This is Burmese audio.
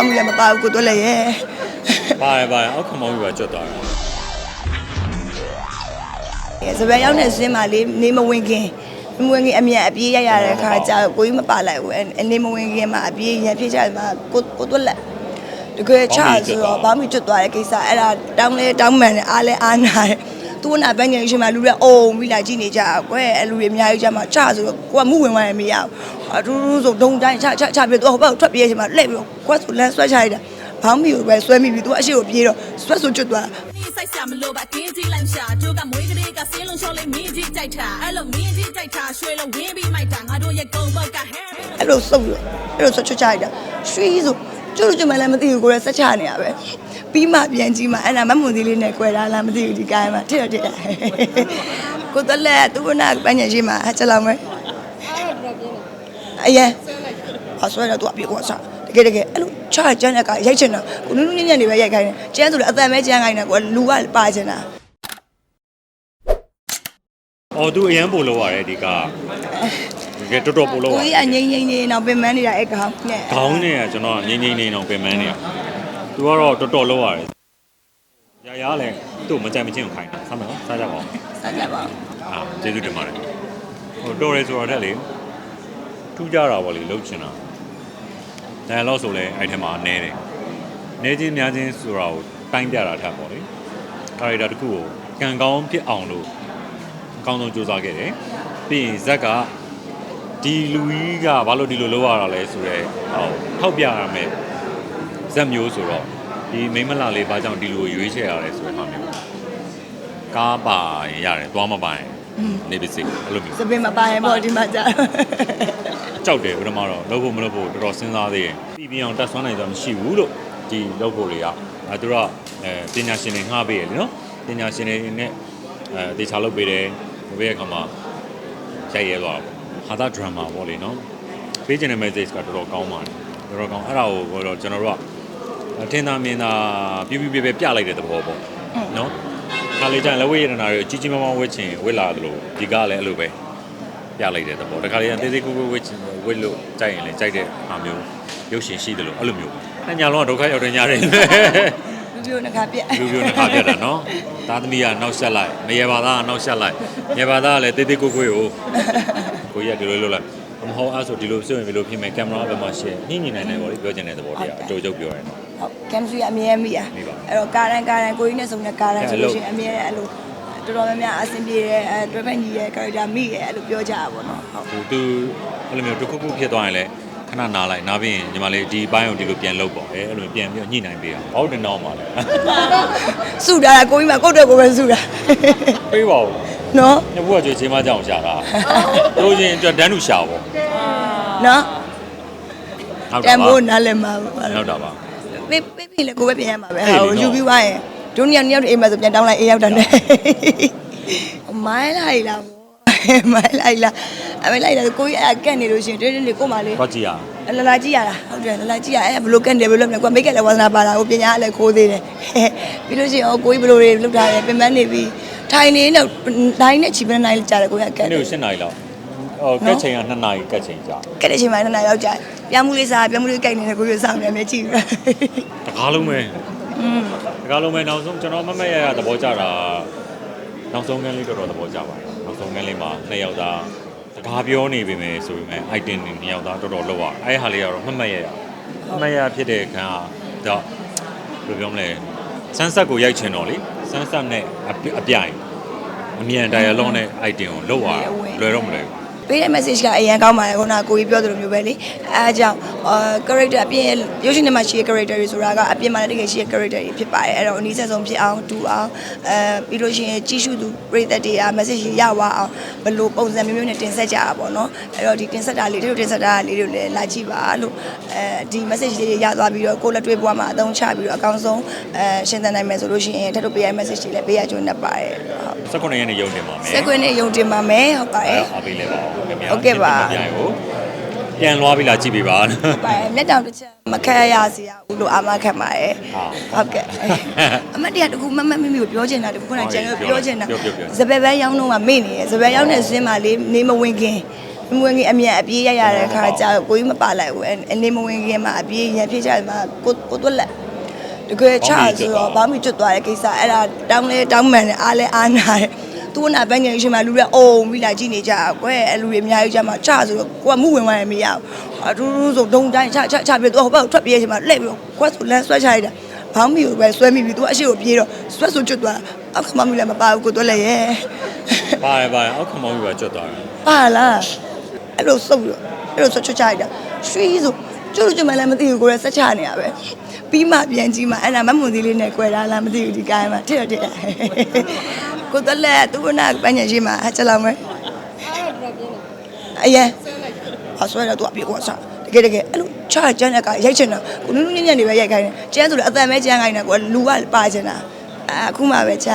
မောင်ကြီးလည်းမပါဘူးကိုသွက်လက်ရဲ့ပါတယ်ပါတယ်အောက်ခမောင်းကြီးပါကျွတ်သွားတယ်စပယ်ရောက်တဲ့စင်းမှာလေးနေမဝင်ခင်မဝင်ခင်အမြန်အပြေးရရတဲ့ခါကျကိုကြီးမပါလိုက်ဘူးအနေမဝင်ခင်မှာအပြေးရဖြစ်ကြတယ်မှာကိုကိုသွက်လက်တကယ်ချဆိုတော့ဘာမှကျွတ်သွားတဲ့ကိစ္စအဲ့ဒါတောင်းလဲတောင်းမှန်တယ်အားလဲအားနာတယ် သူကနာဘန်းငယ်ရှင်မှာလူတွေအုံပြီးလာကြည့်နေကြကွယ်အဲ့လူတွေအများကြီးကြမှာချဆိုတော့ကိုကမှုဝင်သွားတယ်မရဘူးအထူးထူးဆိုဒုံတိုင်းချချချပြီးတော့ဟိုဘက်ထွက်ပြေးရှင်မှာလှည့်ပြီးတော့ကွက်ဆိုလမ်းဆွဲချလိုက်တာဘောင်းမီကိုပဲဆွဲမိပြီးသူကအရှိကိုပြေးတော့ဆွဲဆိုကျွတ်သွားတာဒီစိုက်စရာမလိုပါကင်းကြီးလိုက်ရှာတို့ကမွေးကလေးကစင်းလုံးရှော်လေးမင်းကြီးကြိုက်တာအဲ့လိုမင်းကြီးကြိုက်တာရွှေလုံးဝင်းပြီးမိုက်တာငါတို့ရဲ့ကုံပေါက်ကဟဲအဲ့လိုစုပ်လို့အဲ့လိုဆွတ်ချွတ်ချလိုက်တာရွှေဆိုကျို့လို့ကျမလည်းမသိဘူးကိုယ်လည်းဆက်ချနေရပဲ ပြီးမှပြန်ကြည့်မှအဲ့ဒါမမွန်သေးလေးနဲ့꿰တာလားမသိဘူးဒီကိုင်းမှာထည့်တော့ထည့်ကိုတလဲသူကနာပန်းညင်ရှိမှာချက်လောက်မယ်အရင်အဆွဲတော့သူအပြေကွာစားတကယ်တကယ်အဲ့လိုချာကျန်းတဲ့ကရိုက်ချင်တာကိုနုနုညံ့ညံ့နေပဲရိုက်ခိုင်းတယ်ကျန်းဆိုလည်းအတန်ပဲကျန်းခိုင်းတယ်ကိုလူကပါချင်တာအော်သူအရန်ပို့လို့ရတယ်ဒီကတကယ်တော်တော်ပို့လို့ရကိုကြီးအငိမ့်ငိမ့်နေတော့ပင်မနေတာအဲ့ကောင်နဲ့ခေါင်းနဲ့ကကျွန်တော်ငိမ့်ငိမ့်နေအောင်ပင်ပန်းနေရ သူကတော့တော်တော်လို့ရတယ်ရရလဲသူ့မကြိုက်မချင်းကိုခိုင်းတာဆမ်းမနော်စားကြပါဦးဆက်ကြပါဦးအာကျေးဇူးတင်ပါတယ်ဟိုတော်ရဲဆိုတော့တက်လေထူးကြတာပေါ့လေလှုပ်ချင်တာဒါလောက်ဆိုလဲအဲ့ထဲမှာနဲတယ်နဲချင်းများချင်းဆိုတာကိုတိုင်းပြတာထပ်ပေါ့လေကာရီတာတစ်ခုကိုကံကောင်းဖြစ်အောင်လို့အကောင်းဆုံးစူးစမ်းခဲ့တယ်ပြီးရင်ဇက်ကဒီလူကြီးကဘာလို့ဒီလိုလုပ်ရတာလဲဆိုတော့ဟောထောက်ပြရမယ် ဇက်မျိုးဆိုတော့ဒီမိန်းမလာလေးဘာကြောင့်ဒီလိုရွေးချယ်ရလဲဆိုတဲ့ဟာမျိုးကားပါရင်ရတယ်သွားမပါရင်နေပါစေအဲ့လိုမျိုးစပင်မပါရင်ပေါ့ဒီမှာကြာကြောက်တယ်ဘယ်တော့မှတော့လုပ်ဖို့မလုပ်ဖို့တော်တော်စဉ်းစားသေးတယ်ပြည်ပြင်းအောင်တက်ဆွမ်းနိုင်ကြမရှိဘူးလို့ဒီလုပ်ဖို့တွေကအဲသူတို့ကအဲပညာရှင်တွေငှားပေးရလေနော်ပညာရှင်တွေနဲ့အဲတေချာလုပ်ပေးတယ်ဘယ်ရဲ့ခါမှာရိုက်ရဲသွားတာပေါ့ဟာတာဒရမာပေါ့လေနော်ပေးချင်တဲ့ message ကတော်တော်ကောင်းပါတယ်တော်တော်ကောင်းအဲ့ဒါကိုတော့ကျွန်တော်တို့က ထင်သာမြင်သာပြပြပြပြပြလိုက်တဲ့သဘောပေါ့နော်ခါလေးကျရင်လက်ဝဲရတနာတွေကိုကြီးကြီးမားမားဝစ်ချင်ဝစ်လာသလိုဒီကလည်းအဲ့လိုပဲပြလိုက်တဲ့သဘောတခါလေးကသေးသေးကူကူဝစ်ချင်ဝစ်လို့ကြိုက်ရင်လည်းကြိုက်တဲ့ဟာမျိုးရုပ်ရှင်ရှိတယ်လို့အဲ့လိုမျိုးအညာလုံးကဒုက္ခရောက်တဲ့ညာတွေလူပြိုနှခါပြက်လူမျိုးနှစ်ခါပြတ်တာနော်သားသမီးကနောက်ဆက်လိုက်မရေပါသားကနောက်ဆက်လိုက်ရေပါသားကလည်းသေးသေးကူကူကိုကိုကြီးကဒီလိုလုပ်လိုက်မဟုတ်အဲ့ဆိုဒီလိုစွရင်ဘယ်လိုဖြစ်မယ်ကင်မရာဘယ်မှာရှင်းညှိညင်နိုင်တယ်ဗောလေပြောချင်တဲ့သဘောတရားအတူတူပြောရင်တော့ဟု တ်ကင်မစထရီအမြဲမိอ่ะမိပါအဲ့တော့ကာရန်ကာရန်ကိုကြီးနဲ့စုံတဲ့ကာရန်အဲ့ဆိုလိုလို့ရှိရင်အမြဲအဲ့လိုတော်တော်များများအဆင်ပြေတယ်အဲတွဲဖက်ညီရဲ့ character မိရဲ့အဲ့လိုပြောကြတာပေါ့နော်ဟုတ်ဟိုသူအဲ့လိုမျိုးတစ်ခုခုဖြစ်သွားရင်လည်းခဏနားလိုက်နားပြီးရင်ညီမလေးဒီဘိုင်းကိုဒီလိုပြန်လုပ်ပေါ့အဲအဲ့လိုပြန်ပြီးညှိနှိုင်းပေးအောင်ဟုတ်တယ်တော့ပါလေစုတာကိုကြီးမှာကိုယ့်အတွက်ကိုပဲစုတာပေးပါဦးနော်ညဘုကကျွေးချင်းမကြောင်ရှာတာတို့ချင်းအတွက်တန်းလူရှာပေါ့နော်ဟုတ်တတာန်ပါဖိုးနားလည်မှာပါဟုတ်တာပါပေးပေးပြီ လေကိုပဲပြန်ရမှာပဲအဲ့ဟာဒီကိုနော်ယူပြီးသွားရင်ဒုညောင်ညောင်အိမ်မှာဆိုပြန်တောင်းလိုက်အေးရောက်တာနဲ့မိုင်းလိုက်လားမိုင်းလိုက်လားအမေလိုက်တာကိုကြီးအကန့်နေလို့ရှိရင်တင်းတင်းလေးကိုမလေးတော့ကြည့်ရအောင်လလာကြည့်ရတာဟုတ်တယ်လလာကြည့်ရအဲဘလို့ကန်တယ်ဘလို့လဲကွာမိတ်ကလည်းဝါသနာပါတာကိုပညာလည်းခိုးသေးတယ်ပြီးလို့ရှိရင်ဟိုကိုကြီးဘလို့တွေလောက်ထားတယ်ပင်မနေပြီးထိုင်နေတော့နိုင်နဲ့ချီပန်းနိုင်ကြတယ်ကိုကြီးကကန်နေ့ကို7နာရီလောက်ဟိုကက်ချိန်က2နာရီကက်ချိန်ကြာကတဲ့ချိန်မှနှစ်နာရီလောက်ကြာပြောင်းမှုလေးစားပြောင်းမှုလေးကြိုက်နေတဲ့ကိုကြီးစောင့်နေမယ်ကြည့်ပြီး တကားလုံးပဲอืมတကားလုံးပဲနောက်ဆုံးကျွန်တော်မမက်ရရသဘောကျတာနောက်ဆုံးကန်းလေးတော်တော်သဘောကျပါတယ်နောက်ဆုံးကန်းလေးမှာနှစ်ယောက်သားတကားပြောနေပြီမယ်ဆိုပေမဲ့ item တွေနှစ်ယောက်သားတော်တော်လောက်ရအဲ့ဟာလေးကတော့မမက်ရရမမက်ရဖြစ်တဲ့ခံကတော့ဘယ်လိုပြောမလဲဆန်းဆက်ကိုရိုက်ချင်တော့လေဆန်းဆက်နဲ့အပြအပြိုင်အမြန် dialogue နဲ့ item ကိုလောက်ရလွယ်တော့မလွယ်ဘူး ပေးတဲ့ message ကအရင်ကောင်းပါတယ်ခုနကကိုကြီးပြောသလိုမျိုးပဲလေအဲအကြောင်းအာ character အပြင်ရုပ်ရှင်ထဲမှာရှိတဲ့ character တွေဆိုတာကအပြင်မှာလည်းတကယ်ရှိတဲ့ character တွေဖြစ်ပါတယ်အဲ့တော့အနည်းဆက်ဆုံးဖြစ်အောင်တူအောင်အဲပြီးလို့ရှိရင်ကြီးစုသူပရိသတ်တွေက message ရသွားအောင်ဘယ်လိုပုံစံမျိုးမျိုးနဲ့တင်ဆက်ကြတာပေါ့နော်အဲ့တော့ဒီတင်ဆက်တာလေးတို့တင်ဆက်တာလေးတို့လည်းလာကြည့်ပါလို့အဲဒီ message လေးတွေရသွားပြီးတော့ကိုယ်လက်တွေ့ဘဝမှာအသုံးချပြီးတော့အကောင်းဆုံးအဲရှင်းသန်နိုင်မယ်ဆိုလို့ရှိရင်ထပ်တို့ပေးရ message တွေလည်းပေးရကြုံနေပါတယ်ဟုတ်19ရက်နေ့ရုံတင်ပါမယ်စက်ကွင်းနဲ့ယုံတင်ပါမယ်ဟုတ်ပါတယ်အားပေးလဲပါဦးခင်ဗျာဟုတ်ကဲ့ပါပြန်ကိုပြန်လွားပြီးလာကြည့်ပေးပါပါတယ်မျက်တောင်တစ်ချက်မခက်ရစီရဘူးလို့အာမခက်ပါတယ်ဟာဟုတ်ကဲ့အမတ်တရားတခုမမမိမိကိုပြောချင်တာတခုခုနကကျန်လို့ပြောချင်တာပြောပြောပြောစပယ်ပဲရောင်းတော့မှမေ့နေရယ်စပယ်ရောင်းတဲ့ဇင်းမှာလေးနေမဝင်ခင်မဝင်ခင်အမြန်အပြေးရရတဲ့ခါကျတော့ကိုကြီးမပါလိုက်ဘူးအနေမဝင်ခင်မှာအပြေးရဖြစ်ကြတယ်မှာကိုကိုတွက်လက်တကယ်ချဆိုတော့ဘာမှကျွတ်သွားတဲ့ကိစ္စအဲ့ဒါတောင်းလဲတောင်းမှန်တယ်အားလဲအားနာတယ် သူကနာဘန်းငယ်ရှင်မှာလူတွေအုံပြီးလာကြည့်နေကြကွယ်အဲ့လူတွေအများကြီးကြမှာချဆိုတော့ကိုကမှုဝင်သွားတယ်မရဘူးအတူတူဆိုဒုံတိုင်းချချချပြီးတော့ဟိုဘက်ထွက်ပြေးရှင်မှာလှည့်ပြီးကွက်ဆိုလမ်းဆွဲချလိုက်တာဘောင်းမီကိုပဲဆွဲမိပြီးသူကအရှိကိုပြေးတော့ဆွဲဆိုကျွတ်သွားအောက်ခမမီလည်းမပါဘူးကိုတွက်လက်ရဲ့ပါတယ်ပါတယ်အောက်ခမောင်းပြီးပါကျွတ်သွားတယ်ပါလားအဲ့လိုစုပ်လို့အဲ့လိုဆွတ်ချွတ်ချလိုက်တာရွှေဆိုကျို့လို့ကျမလည်းမသိဘူးကိုယ်ရဆက်ချနေရပဲပြီးမှပြန်ကြည့်မှအဲ့ဒါမမွန်သေးလေးနဲ့꿰တာလားမသိဘူးဒီကိုင်းမှာထည့်တော့ထည့် ကိုတလက်သူကနာပညာရှိမှာချက်လောက်မယ်အရင်အဆွဲတော့သူအပြေကွာစားတကယ်တကယ်အဲ့လိုချာကျန်းတဲ့ကရိုက်ချင်တာကိုနုနုညံ့ညံ့နေပဲရိုက်ခိုင်းတယ်ကျန်းဆိုတော့အတန်ပဲကျန်းခိုင်းတယ်ကိုလူကပါချင်တာအခုမှပဲချာ